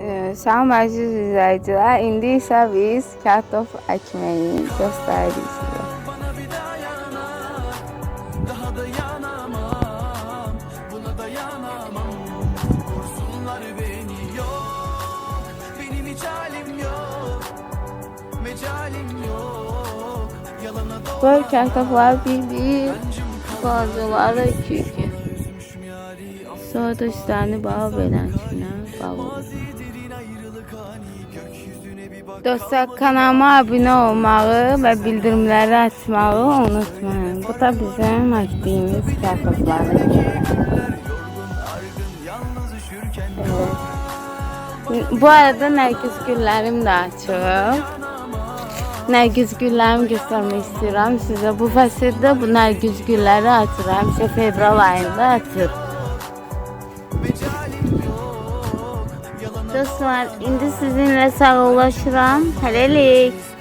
Ee, Salam əziz izləyicilər. İndi isə biz kartof yok. Yalana doğru Böyle kartoflar bir-bir, bazıları iki-iki. Sonra da hani Gökyüzüne bir bak Dostlar kanalıma abunə olmağı və bildirimləri açmağı unutmayın. Bu da bizim üşürken Evet. Bu arada Nərgiz güllərim də açıb. Nərgiz güllərimi göstərmək istəyirəm sizə. Bu fəsildə bu Nərgiz gülləri açır. Həmişə fevral ayında açır. Dostlar, indi sizinlə sağollaşıram. Hələlik.